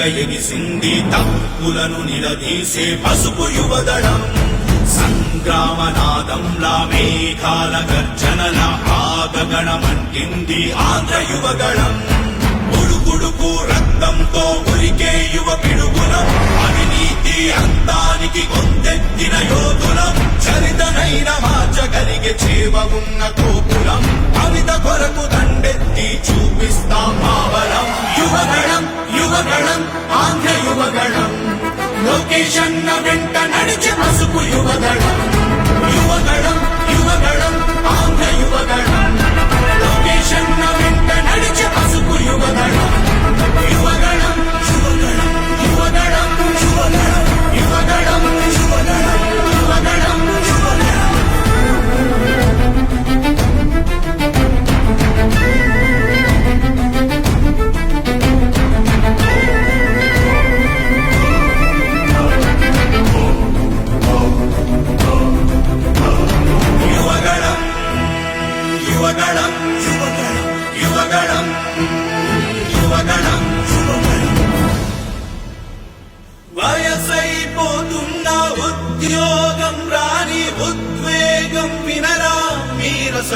ఉప్పెనగ ఎగిసింది తప్పులను నిలదీసే పసుపు యువదళం. సంగ్రామనాదంలా మేఘాల గర్జనల ఆగగణమంటింది ఆంధ్ర యువగణం ఉడుకుడుకు రక్తంతో ఉరికే యువ పిడుగులం అవినీతి అంతానికి కొందెత్తిన యోధులం. చరితనైన మార్చగలిగే చేవ ఉన్న కోపులం కవిత కొరకు దండెత్తి చూపిస్తాం మావలం యువగణం యువగణం ఆంధ్ర యువగణం. లొకేషన్ వెంట నడిచే పసుపు యువగణం.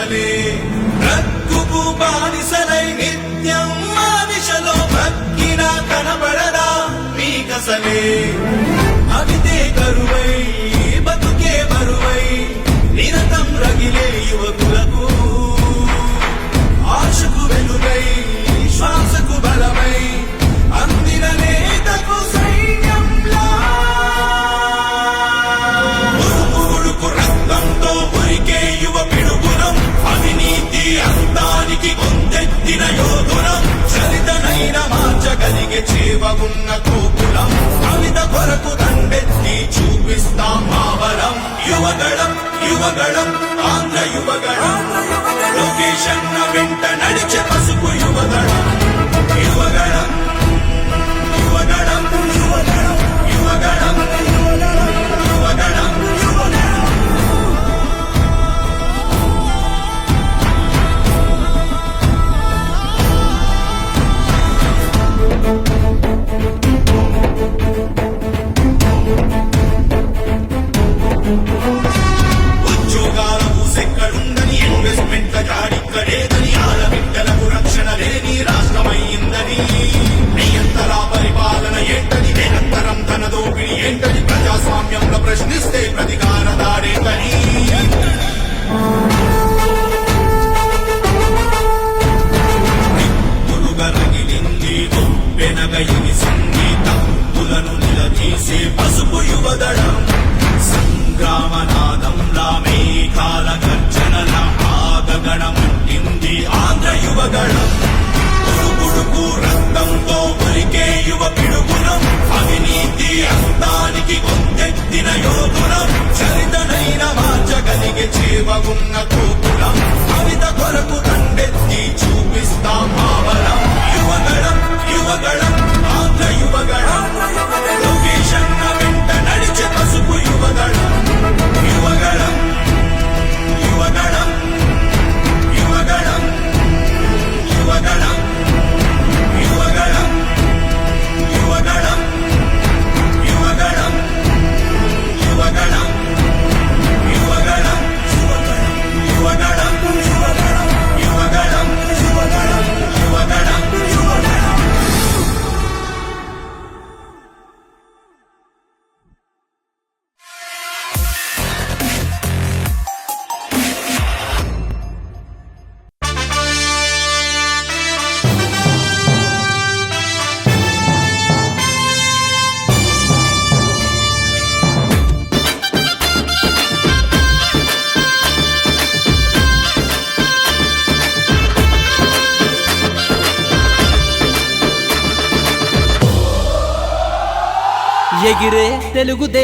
ఉన్నది బ్రతుకు బానిసలై నిత్యం మా దిశలో బ్రతికినా కనబడదా నీకసలే అవితే కరువై బతుకే బరువై నిరతం రగిలే యువకులకు ఎత్తిన యోధురం చరితనైన మార్చగలిగే చేవ ఉన్న కోపులం కవిత కొరకు దండెత్తి చూపిస్తాం మావరం. యువగళం యువగళం ఆంధ్ర యువగళం. లొకేషన్ వెంట ఇది సంగీతం. నిలదీసే పసుపు యువదడం సంగ్రామనాదంలా మేఘాల గర్జనల ఆగగణమంటింది ఆంధ్ర యువగణం ఉడుకు రక్తంతో ఉలికే యువ పిడుగుణం అవినీతి అందానికి కొందెత్తిన యోగుణం చరితనైన మార్చగలిగే చేవగున్న కోకులం. కవిత కొరకు తండెత్తి చూపిస్తాం పావనం యువగణం యువగళం ఆంధ్ర యువగళం. లోకేషన్న వెంట నడిచే పసుపు యువగళం. యువగళం యువగళం యువగళం యువగళం.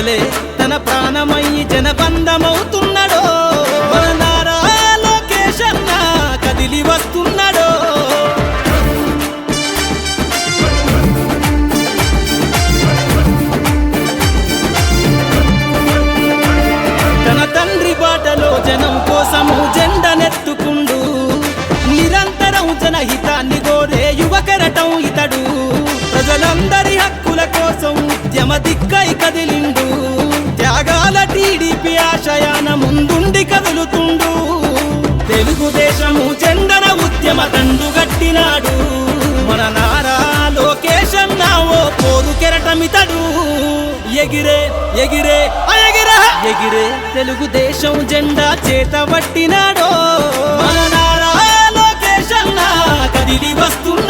ప్రజలే తన ప్రాణమయ్యి జనబంధమవుతున్నాడో. మన నారా లోకేశన్న కదిలి వస్తున్నాడో. తన తండ్రి బాటలో జనం కోసము జెండనెత్తుకుండు. నిరంతరం జనహితాన్ని కోరే యువకరటం ఇతడు. ప్రజలందరి హక్కుల కోసం ఉద్యమ దిక్కై కదిలిండు. టీడీపీ ఆశయాన ముందుండి కదులుతుండు. తెలుగుదేశము చందన ఉద్యమ దండు గట్టినాడు. మన నారా లోకేశం ఓ పోదు కెరటమితడు. ఎగిరే ఎగిరే ఎగిరే ఎగిరే తెలుగుదేశం జెండా చేత పట్టినాడో. మన నారా లోకేశన్న కదిలి వస్తున్నా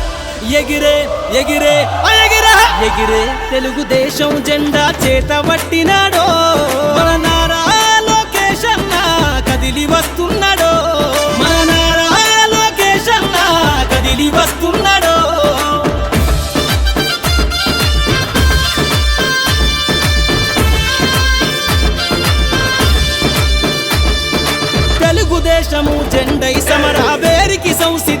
ఎగిరే ఎగిరే. ఎగిరే. ఎగిరే తెలుగుదేశం జెండా చేత పట్టినాడో. మన నారా కదిలి వస్తున్నాడో. మన నారా కదిలి వస్తున్నాడో. తెలుగుదేశము జెండై సమరావేరికి సంసిద్ధం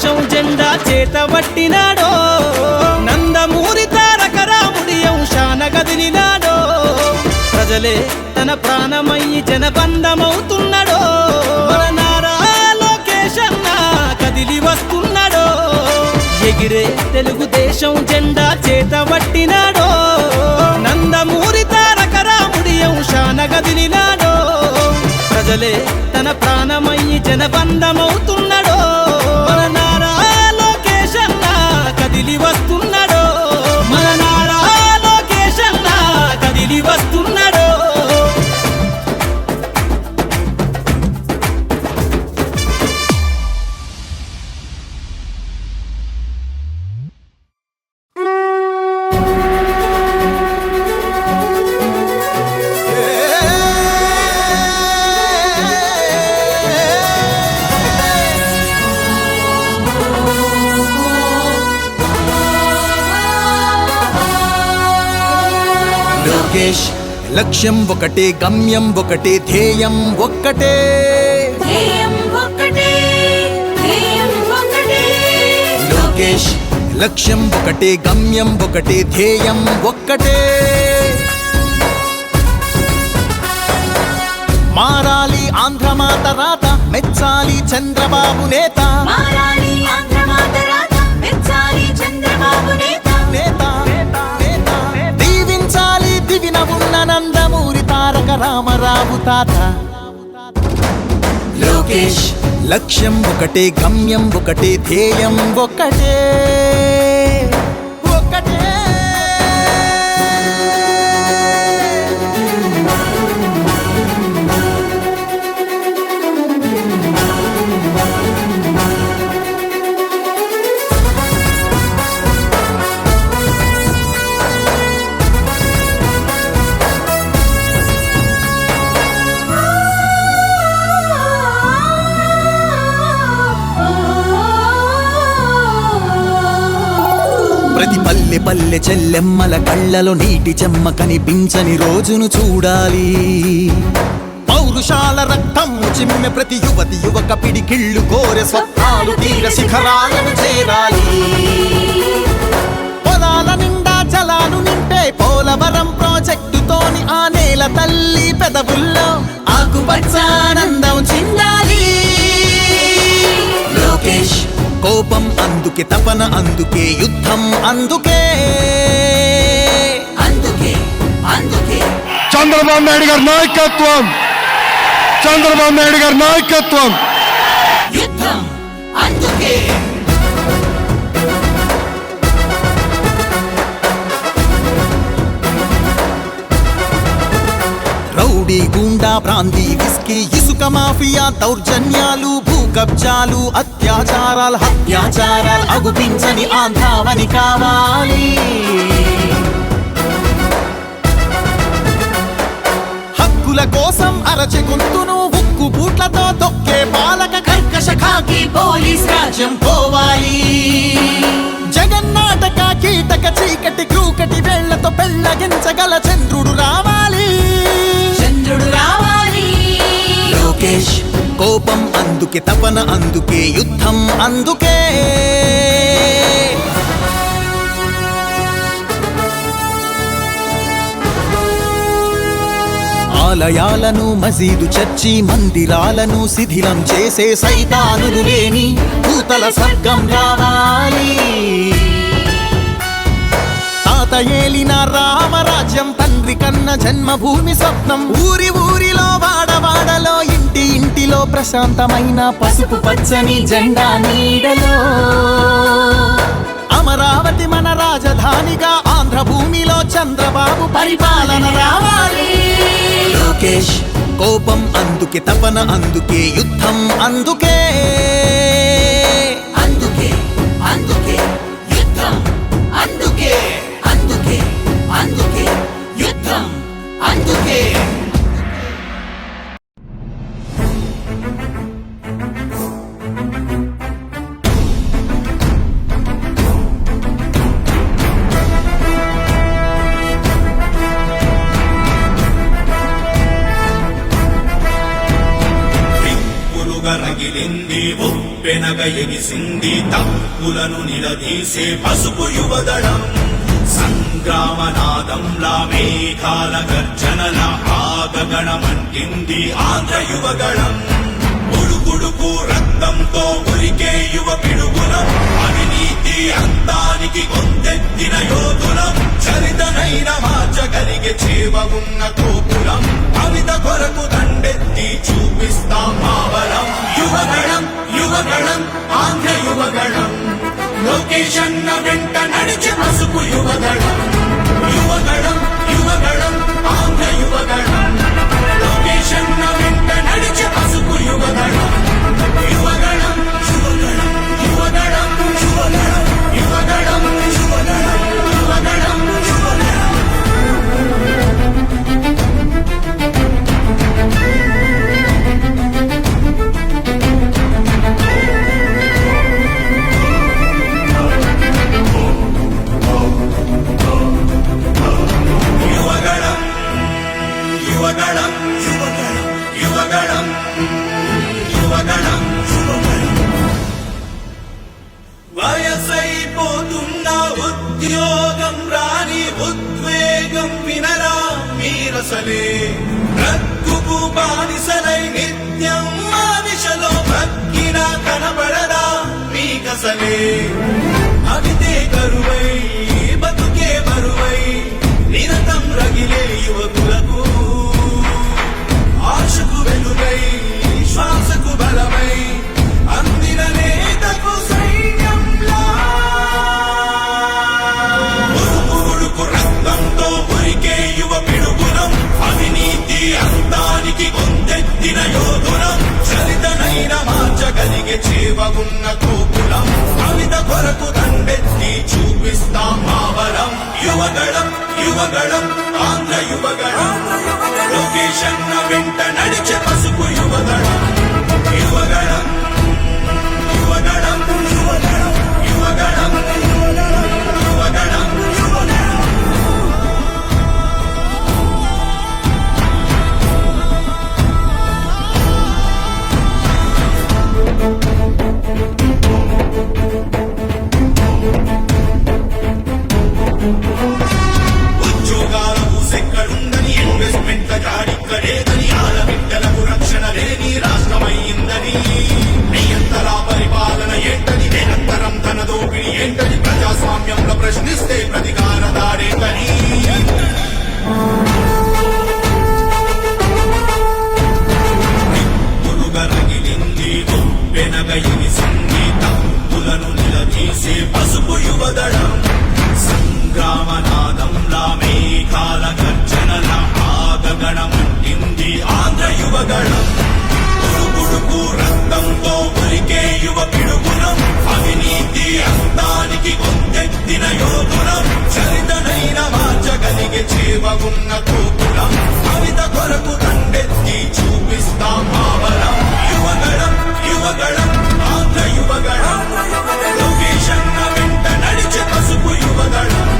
దేశం జెండా చేత పట్టినాడో. నందమూరి తారక రాముడి అంశాన కదిలినాడో. ప్రజలే తన ప్రాణమయ్యి జనబంధమవుతున్నాడో. మన నారా కదిలి వస్తున్నాడో. ఎగిరే తెలుగుదేశం జెండా చేత పట్టినాడో. నందమూరి తారక రాముడి అంశాన కదిలినాడో. ప్రజలే తన ప్రాణమయ్యి జనబంధమవుతున్నాడు. లక్ష్యం ఒకటే గమ్యం ఒకటే ధ్యేయం ఒక్కటే. లోకేష్ లక్ష్యం ఒకటే గమ్యం ఒకటే ధ్యేయం ఒక్కటే. మారాలి ఆంధ్రమాత రాత మెచ్చాలి చంద్రబాబు నేత. రామరావు తాత. లోకేష్. లక్ష్యం ఒకటే గమ్యం ఒకటే ధ్యేయం ఒకటే. ఒకటే. ప్రతి పల్లె పల్లె చెల్లెమ్మల కళ్ళలో నీటి చెమ్మ కనిపించని రోజును చూడాలి. పౌరుషాల రక్తం చిమ్మె ప్రతి యువతి యువక పిడికిళ్ళు కోరె స్వప్నాలు తీర శిఖరాలను చేరాలి. పొలాల నిండా జలాలు నింపే పోలవరం ప్రాజెక్టుతోని ఆ నేల తల్లి పెదవుల్లో ఆకుపచ్చ ఆనందం లోకేష్ కోపం అందుకే తపన అందుకే యుద్ధం అందుకే. అందుకే అందుకే. చంద్రబాబు నాయుడు గారి నాయకత్వం. చంద్రబాబు నాయుడు గారి నాయకత్వం. యుద్ధం అందుకే. రౌడీ గూండా ప్రాంతి విస్కీ ఇసుక మాఫియా దౌర్జన్యాలు భూ కబ్జాలు అత్యాచారాలు హత్యాచారాలు అగుపించని ఆంధ్రావని కావాలి. హక్కుల కోసం అరచి గొంతును ఉక్కు బూట్లతో తొక్కే పాలక కర్కశ ఖాకి పోలీస్ రాజ్యం పోవాలి. జగన్నాటక కీటక చీకటి క్రూకటి వేళ్ళతో పెళ్ళగించగల చంద్రుడు రావాలి. చంద్రుడు రావాలి. లోకేష్. కోపం అందుకే తపన అందుకే యుద్ధం అందుకే. ఆలయాలను మసీదు చర్చి మందిరాలను శిథిలం చేసే సైతానులు లేని భూతల స్వర్గం రావాలి. తాత ఏలిన రామరాజ్యం తండ్రి కన్న జన్మభూమి స్వప్నం. ఊరి ఊరిలో వాడవాడలో ఇంటి ప్రశాంతమైన పసుపు పచ్చని జెండా నీడలో. అమరావతి మన రాజధానిగా ఆంధ్ర భూమిలో చంద్రబాబు పరిపాలన రావాలి. లోకేష్ కోపం అందుకే తపన అందుకే యుద్ధం అందుకే. అందుకే అందుకే యుద్ధం అందుకే అందుకే అందుకే యుద్ధం అందుకే. ఎగిసింది తప్పులను నిలదీసే పసుపు యువదళం. సంగ్రామనాదంలా మేఘాల గర్జనల ఆగగణమంటింది ఆంధ్ర యువగణం రక్తంతో ఉరికే యువ పిడుగులం అవినీతి అంతానికి కొందెత్తిన యోధులం చరితనైన మార్చగలిగే చేవ ఉన్న తోపులం కవిత కొరకు దండెత్తి చూపిస్తాం మావలం యువగణం యువగణం ఆంధ్ర యువగణం. లోకేషన్ వెంట నడిచే పసుపు యువగణం. మీకసలే అవితే కరువై బతుకే బరువై నిరతం రగిలే యువకులకు. ఆశకు వెలుగై శ్వాసకు బలమై అందిన నేతకు సైన్యంలా. ఉరుకు ఉడుకు రక్తంతో ఉరికే యువ పిడుగులం అవినీతి అంతానికి కొందెత్తిన యోధులం చరితనైన మార్చగలిగే చేవ ఉన్న కవిత కొరకు దండెత్తి చూపిస్తాం మావరం. యువగళం యువగళం ఆంధ్ర యువగళం. లొకేషన్ వెంట నడిచే పసుపు యువగళం యువగళం. యువగళం యువగళం. యోధులం చరితనైన మార్చగలిగే చేవగున్న తోపులం కవిత కొరకు దండెత్తి చూపిస్తాం భావలం యువగళం యువగళం ఆంధ్ర యువగళం లొకేషన్ వెంట నడిచే పసుపు యువగళం యువగళం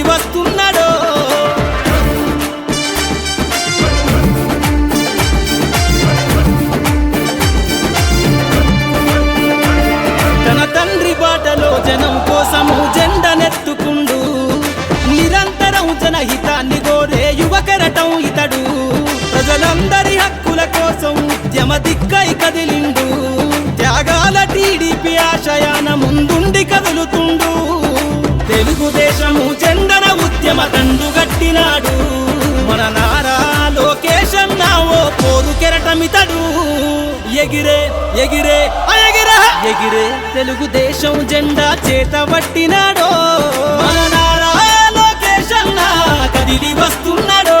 కదిలి వస్తున్నాడో? తన తండ్రి బాటలో జనం కోసము జెండనెత్తుకుండు. నిరంతరం జనహితాన్ని కోరే యువకరటం ఇతడు. ప్రజలందరి హక్కుల కోసం ఉద్యమ దిక్కై కదిలిండు. త్యాగాల టీడీపీ ఆశయాన ముందుండి కదులుతుండు. తెలుగుదేశము చందన ఉద్యమ తండు గట్టినాడు. మన నారా లోకేశం ఓ పోరు కెరటమితడు. ఎగిరే ఎగిరే ఆ ఎగిరే ఎగిరే తెలుగుదేశం జెండా చేతబట్టినాడో మన నారా నా కదిలి వస్తున్నాడో.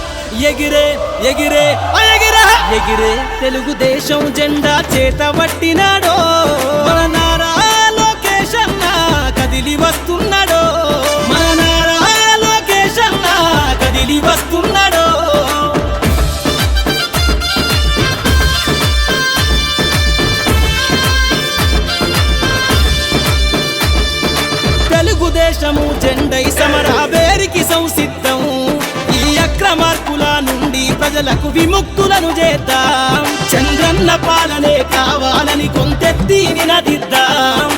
ఎగిరే ఎగిరే. ఎగిరే. తెలుగుదేశం జెండా చేత పట్టినాడో. కదిలి వస్తున్నాడో. కదిలి వస్తున్నాడో. తెలుగుదేశము జెండై సమరా వేరికి మార్పుల నుండి ప్రజలకు విముక్తులను చేద్దాం. చంద్రన్న పాలనే కావాలని కొంతెత్తి నినదిద్దాం.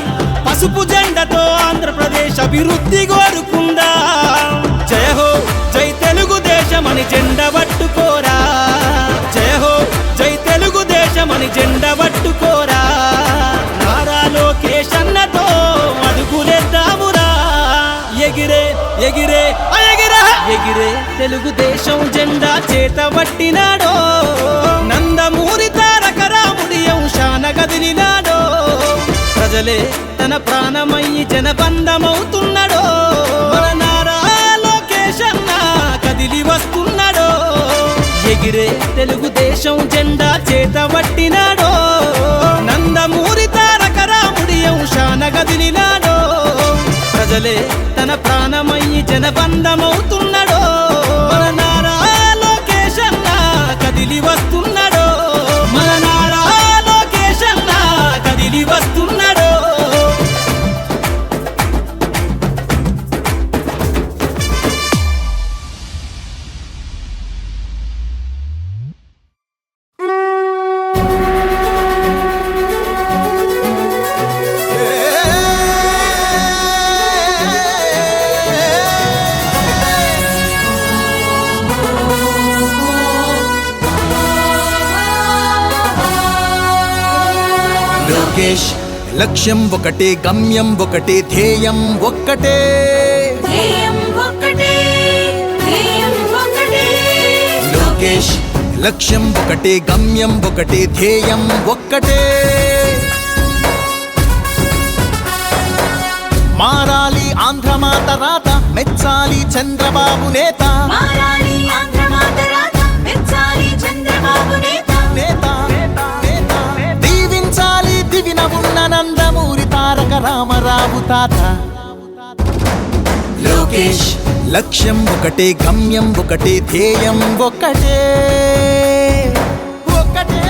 పసుపు జెండతో ఆంధ్రప్రదేశ్ అభివృద్ధి కోరుకుందాం. జయ హో జై తెలుగుదేశమని జెండ పట్టుకో తెలుగుదేశం జెండా చేతబట్టినాడో నందమూరి తారక రాముడి అంశాన గదిలినాడో ప్రజలే తన ప్రాణమయ్యి జనబంధమవుతున్నాడో? మన నారా కదిలి వస్తున్నాడో? ఎగిరే తెలుగుదేశం జెండా చేతబట్టినాడో నందమూరి తారక రాముడి అంశాన గదిలినాడో ప్రజలే తన ప్రాణమయ్యి జనబంధమవుతున్నాడు? లక్ష్యం ఒకటే గమ్యం ఒకటే ధ్యేయం ఒక్కటే. లోకేష్ లక్ష్యం ఒకటే గమ్యం ఒకటే ధ్యేయం ఒక్కటే. మారాలి ఆంధ్రమాత రాత మెచ్చాలి చంద్రబాబు నేత. మారాలి తాత. లోకేష్. లక్ష్యం ఒకటే గమ్యం ఒకటే ధ్యేయం ఒకటే. ఒకటే.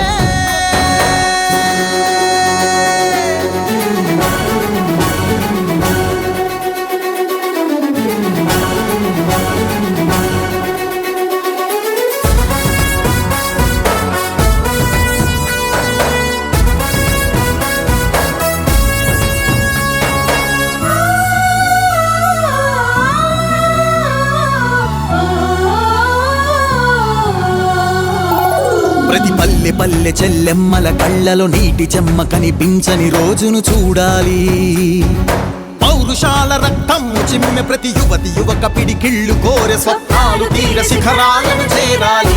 పల్లె పల్లె చెల్లెమ్మల కళ్ళలో నీటి చెమ్మ కనిపించని రోజును చూడాలి. పౌరుషాల రక్తం చిమ్మె ప్రతి యువతి యువక పిడికిళ్ళు కోరె స్వప్నాలు తీర శిఖరాలను చేరాలి.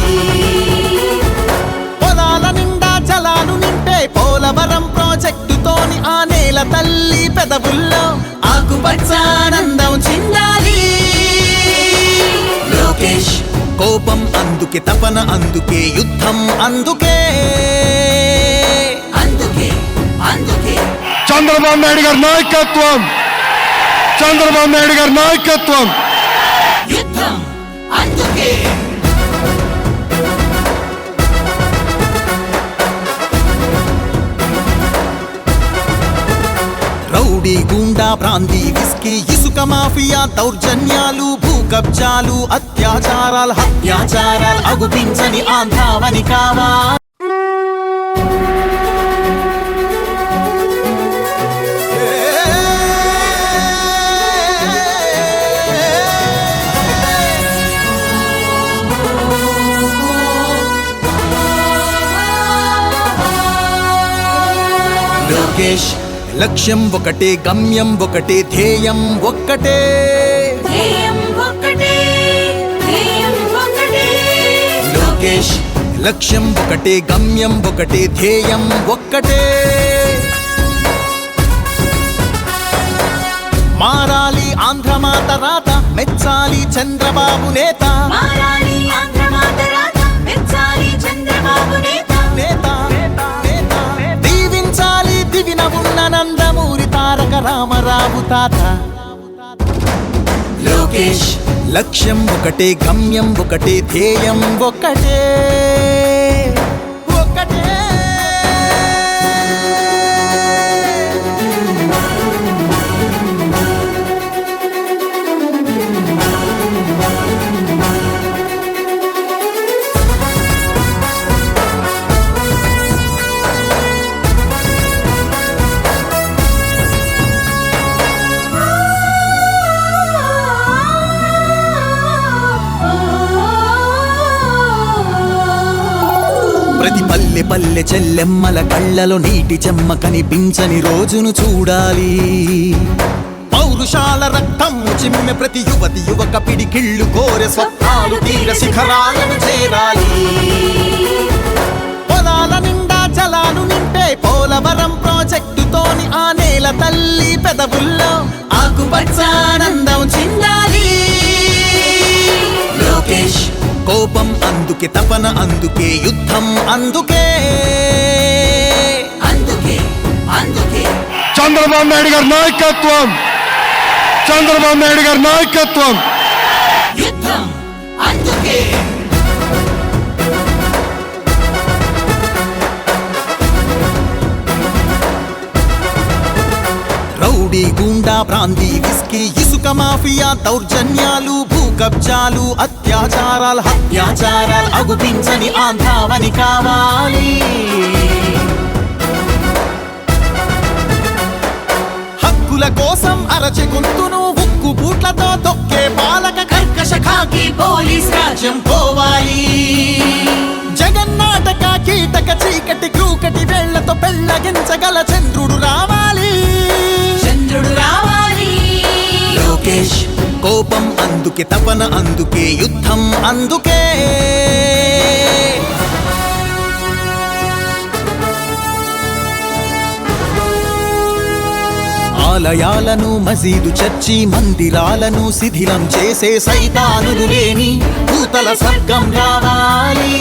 పొలాల నిండా జలాలు నింపే పోలవరం ప్రాజెక్టుతోని ఆ నేల తల్లి పెదవుల్లో ఆకుపచ్చానందం చిందాలి కోపం అందుకే తపన అందుకే యుద్ధం అందుకే. అందుకే అందుకే. చంద్రబాబు నాయుడు గారి నాయకత్వం. చంద్రబాబు నాయుడు గారి నాయకత్వం. యుద్ధం అందుకే. రౌడీ గూండా ప్రాంతి విస్కీ ఇసుక మాఫియా దౌర్జన్యాలు కబ్జాలు అత్యాచారాలు హత్యాచారాలు అగుపించని ఆంధ్రావని కావా? లోకేష్ లక్ష్యం ఒకటే గమ్యం ఒకటే ధ్యేయం ఒక్కటే. ధ్యేయం ఒక్కటే లోకేష్ లక్ష్యం ఒకటే గమ్యం ఒకటే ధ్యేయం ఒక్కటే. మారాలి ఆంధ్రమాత రాత మెచ్చాలి చంద్రబాబు నేత. దీవించాలి దివిన ఉన్న నందమూరి తారక రామరావు తాత. లోకేష్ లక్ష్యం ఒకటే గమ్యం ఒకటే ధ్యేయం ఒకటే. ఒకటే. పల్లె పల్లె చెల్లెమ్మల కళ్ళలో నీటి చెమ్మ కనిపించని రోజును చూడాలి. పౌరుషాల రక్తం చిమ్మె ప్రతి యువతి యువక పిడికిళ్ళు కోరే స్వప్నాలు తీర శిఖరాలను చేరాలి. పొలాల నిండా జలాలు నింపే పోలవరం ప్రాజెక్టుతోని ఆ నేల తల్లి పెదవుల్లో ఆకుపచ్చ ఆనందం కోపం అందుకే తపన అందుకే యుద్ధం అందుకే. అందుకే అందుకే. చంద్రబాబు నాయుడు గారి నాయకత్వం. చంద్రబాబు నాయుడు గారి నాయకత్వం. యుద్ధం అందుకే. రౌడీ గూండా ప్రాంతి విస్కీ ఇసుక మాఫియా దౌర్జన్యాలు కబ్జాలు అత్యాచారాలు అత్యాచారాలు అగుపించని ఆంధ్రావని కావాలి. హక్కుల కోసం అరచి గుంతును ఉక్కు బూట్లతో తొక్కే పాలక కర్కశ ఖాకి పోలీస్ రాజ్యం పోవాలి. జగన్నాటక కీటక చీకటి క్రూకటి వేళ్ళతో పెళ్ళగించగల చంద్రుడు రావాలి. చంద్రుడు రావాలి. లోకేష్ కోపం అందుకే తపన అందుకే యుద్ధం అందుకే. ఆలయాలను మజీదు చర్చి మందిరాలను శిథిలం చేసే సైతానులు లేని భూతల సర్గం రావాలి.